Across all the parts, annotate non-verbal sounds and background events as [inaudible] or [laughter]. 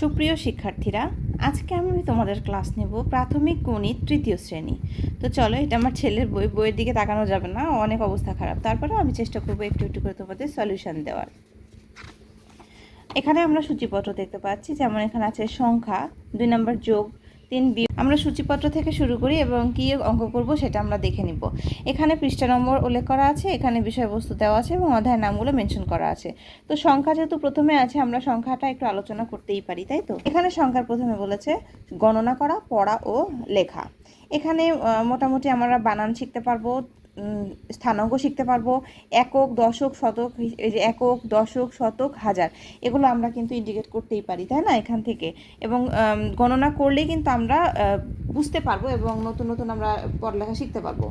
সুপ্রিয় শিক্ষার্থীরা, আজকে আমি তোমাদের ক্লাস নেব প্রাথমিক গণিত তৃতীয় শ্রেণি। তো চলো, এটা আমার ছেলের বই, বইয়ের দিকে তাকানো যাবে না, অনেক অবস্থা খারাপ। তারপরে আমি চেষ্টা করব একটু একটু করে তোমাদের সলিউশন দেওয়ার। এখানে আমরা সূচিপত্র দেখতে পাচ্ছি, যেমন এখানে আছে সংখ্যা, দুই নম্বর যোগ তিন বি আমরা সূচিপত্র থেকে শুরু করি এবং কী অঙ্ক করব সেটা আমরা দেখে নিব। এখানে পৃষ্ঠা নম্বর উল্লেখ করা আছে, এখানে বিষয়বস্তু দেওয়া আছে এবং অধ্যায়ের নামগুলো মেনশন করা আছে। তো সংখ্যা যেহেতু প্রথমে আছে, আমরা সংখ্যাটা একটু আলোচনা করতেই পারি, তাই তো? এখানে সংখ্যার প্রথমে বলেছে গণনা করা, পড়া ও লেখা। এখানে মোটামুটি আমরা বানান শিখতে পারব স্থানাঙ্ক শিখতে পারব। একক, দশক, শতক, এই যে একক, দশক, শতক, হাজার। এগুলো আমরা কিন্তু ইন্ডিকেট করতেই পারি, তাই না, এখান থেকে? এবং গণনা করলেই কিন্তু আমরা বুঝতে পারব এবং নতুন নতুন আমরা পড়ালেখা শিখতে পারব।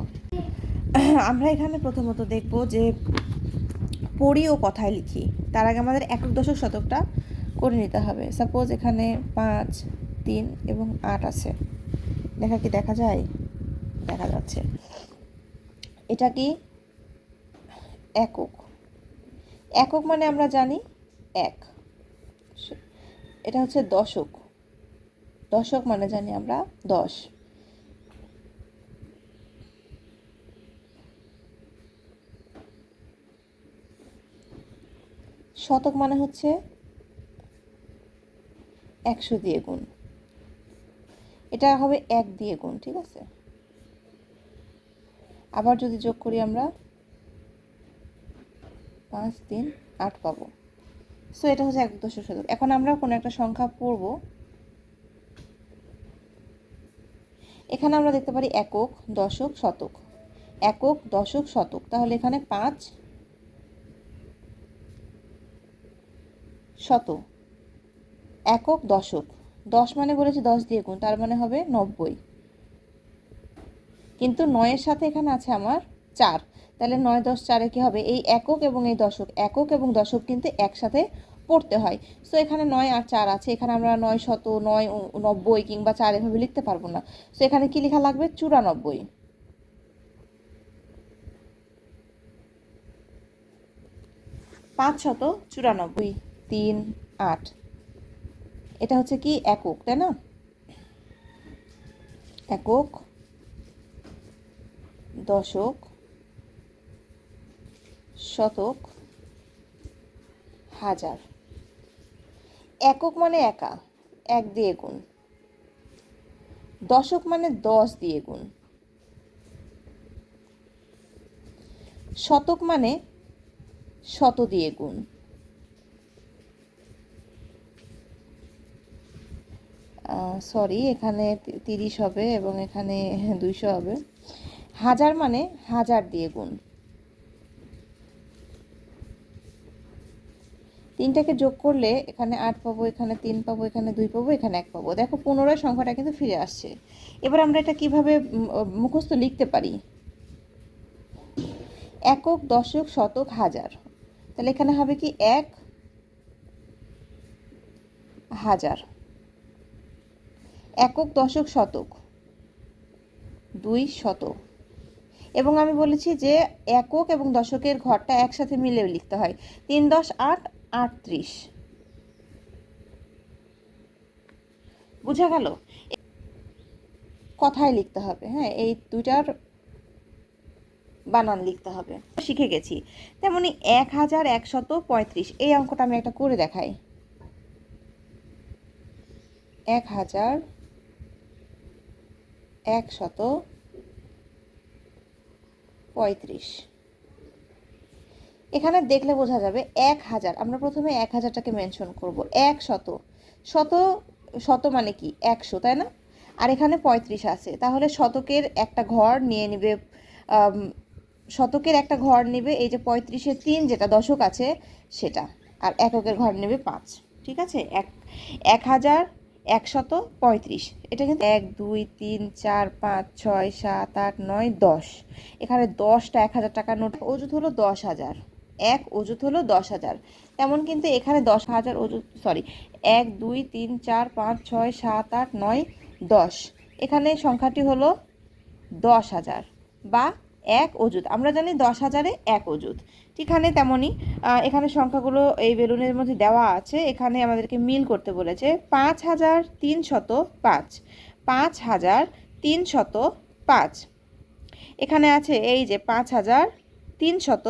[clears throat] আমরা এখানে প্রথমত দেখব যে পড়ি ও কথায় লিখি। তার আগে আমাদের একক, দশক, শতকটা করে নিতে হবে। সাপোজ এখানে পাঁচ, তিন এবং আট আছে। দেখা কি, দেখা যায়? দেখা যাচ্ছে। এটা কি? একক। একক মানে আমরা জানি এক। এটা হচ্ছে দশক। দশক মানে জানি আমরা দশ। শতক মানে হচ্ছে একশো দিয়ে গুণ এটা হবে এক দিয়ে গুণ ঠিক আছে? আবার যদি যোগ করি আমরা পাঁচ, তিন, আট পাবো। সো এটা হচ্ছে এক দশক শতক। এখন আমরা কোনো একটা সংখ্যা পড়ব। এখানে আমরা দেখতে পারি একক দশক শতক। একক দশক শতক। তাহলে এখানে পাঁচ শত একক দশক। দশ মানে বলেছি দশ দিয়ে গুণ। তার মানে হবে নব্বই। কিন্তু নয়ের সাথে এখানে আছে আমার চার। তাহলে নয়, দশ, চারে কী হবে? এই একক এবং এই দশক। একক এবং দশক কিন্তু একসাথে পড়তে হয়। সো এখানে নয় আর চার আছে। এখানে আমরা নয় শত, নয় নব্বই কিংবা চার এভাবে লিখতে পারব না। সো এখানে কি লেখা লাগবে? চুরানব্বই। পাঁচ শত চুরানব্বই, তিন, আট। এটা হচ্ছে কি? একক, তাই না? একক। দশক, শতক, হাজার। একক মানে একা, এক দিয়ে গুণ। দশক মানে দশ দিয়ে গুণ। শতক মানে শত দিয়ে গুণ। সরি এখানে তিরিশ হবে এবং এখানে দুইশো হবে। হাজার মানে হাজার দিয়ে গুণ। তিনটাকে যোগ করলে এখানে আট পাবো, এখানে তিন পাবো, এখানে দুই পাবো, এখানে এক পাবো। দেখো পুনরায় সংখ্যাটা কিন্তু ফিরে আসছে। এবার আমরা এটা কীভাবে মুখস্থ লিখতে পারি? একক, দশক, শতক, হাজার। তাহলে এখানে হবে কি এক হাজার। একক, দশক, শতক। দুই শতক। এবং আমি বলেছি যে একক এবং দশকের ঘরটা একসাথে মিলে লিখতে হয়। তিন দশ আট আটত্রিশ বুঝা গেল? কথায় লিখতে হবে হ্যাঁ? এই দুইটার বানান লিখতে হবে। শিখে গেছি। তেমনি এক হাজার একশত পঁয়ত্রিশ, এই অঙ্কটা আমি একটা করে দেখাই। এক হাজার একশত পঁয়ত্রিশ। এখানে দেখলে বোঝা যাবে এক হাজার। আমরা প্রথমে এক হাজারটাকে মেনশন করব। এক শত। শত শত মানে কি? একশো, তাই না? আর এখানে পঁয়ত্রিশ আছে। তাহলে শতকের একটা ঘর নিয়ে নেবে শতকের একটা ঘর নেবে এই যে পঁয়ত্রিশের তিন যেটা দশক আছে সেটা। আর এককের ঘর নেবে পাঁচ। ঠিক আছে? এক এক হাজার একশত পঁয়ত্রিশ। এটা কিন্তু এক, দুই, তিন, চার, পাঁচ, ছয়, সাত, আট, নয়, দশ। এখানে দশটা এক হাজার টাকার নোট। অজুত হলো দশ হাজার। এক অজুত হলো দশ হাজার। তেমন কিন্তু এখানে দশ হাজার অজুত সরি এক, দুই, তিন, চার, পাঁচ, ছয়, সাত, আট, নয়, দশ। এখানে সংখ্যাটি হলো দশ হাজার বা এক অজুত আমরা জানি দশ হাজারে এক অজুত ঠিকানে তেমনই এখানে সংখ্যাগুলো এই বেলুনের মধ্যে দেওয়া আছে। এখানে আমাদেরকে মিল করতে বলেছে পাঁচ হাজার তিনশত পাঁচ। পাঁচ হাজার তিনশত পাঁচ। এখানে আছে এই যে পাঁচ হাজার তিনশত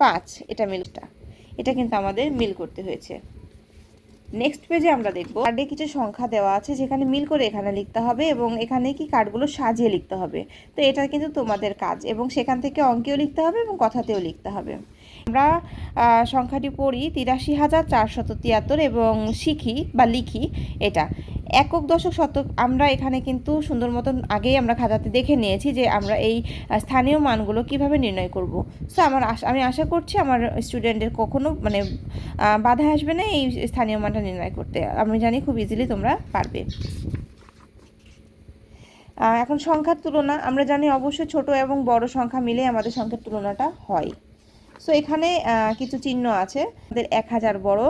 পাঁচ। এটা মিলটা। এটা কিন্তু আমাদের মিল করতে হয়েছে। নেক্সট পেজে আমরা দেখব কার্ডে কিছু সংখ্যা দেওয়া আছে যেখানে মিল করে এখানে লিখতে হবে এবং এখানে কি কার্ডগুলো সাজিয়ে লিখতে হবে। তো এটা কিন্তু তোমাদের কাজ এবং সেখান থেকে অঙ্কেও লিখতে হবে এবং কথাতেও লিখতে হবে। আমরা সংখ্যাটি পড়ি তিরাশি হাজার চারশত তিয়াত্তর এবং শিখি বা লিখি এটা। একক দশক শতক আমরা এখানে কিন্তু সুন্দর মতন আগেই আমরা খাতাতে দেখে নিয়েছি যে আমরা এই স্থানীয় মানগুলো কীভাবে নির্ণয় করব। সো আমার আমি আশা করছি আমার স্টুডেন্টের কখনো মানে বাধা আসবে না এই স্থানীয় মানটা নির্ণয় করতে। আমি জানি খুব ইজিলি তোমরা পারবে। এখন সংখ্যার তুলনা, আমরা জানি অবশ্যই ছোট এবং বড় সংখ্যা মিলে আমাদের সংখ্যার তুলনাটা হয়। সো এখানে কিছু চিহ্ন আছে। আমাদের এক হাজার বড়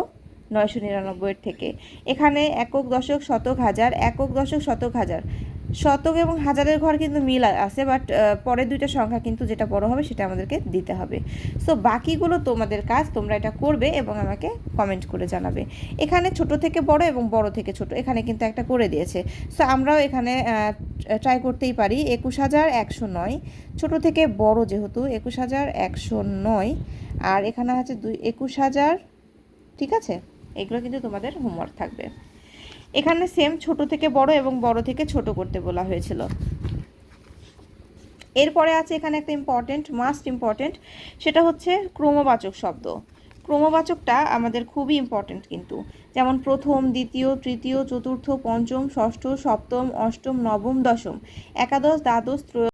নয়শো নিরানব্বইয়ের থেকে। এখানে একক দশক শতক হাজার, একক দশক শতক হাজার। শতক এবং হাজারের ঘর কিন্তু মিল আছে বাট পরের দুইটা সংখ্যা কিন্তু যেটা বড় হবে সেটা আমাদেরকে দিতে হবে। সো বাকিগুলো তোমাদের কাজ, তোমরা এটা করবে এবং আমাকে কমেন্ট করে জানাবে। এখানে ছোট থেকে বড় এবং বড় থেকে ছোট, এখানে কিন্তু একটা করে দিয়েছে। সো আমরাও এখানে ট্রাই করতেই পারি। একুশ হাজার একশো নয়, ছোট থেকে বড় যেহেতু, একুশ হাজার একশো নয়, আর এখানে আছে দুই, একুশ হাজার, ঠিক আছে? এগুলো কিন্তু তোমাদের হোমওয়ার্ক থাকবে। এখানে সেম ছোট থেকে বড় এবং বড় থেকে ছোট করতে বলা হয়েছিল। এরপরে আছে এখানে একটা ইম্পর্টেন্ট মাস্ট ইম্পর্টেন্ট সেটা হচ্ছে ক্রমবাচক শব্দ। ক্রমবাচকটা আমাদের খুবই ইম্পর্টেন্ট কিন্তু। যেমন প্রথম, দ্বিতীয়, তৃতীয়, চতুর্থ, পঞ্চম, ষষ্ঠ, সপ্তম, অষ্টম, নবম, দশম, একাদশ, দ্বাদশ ত্রয়োদশ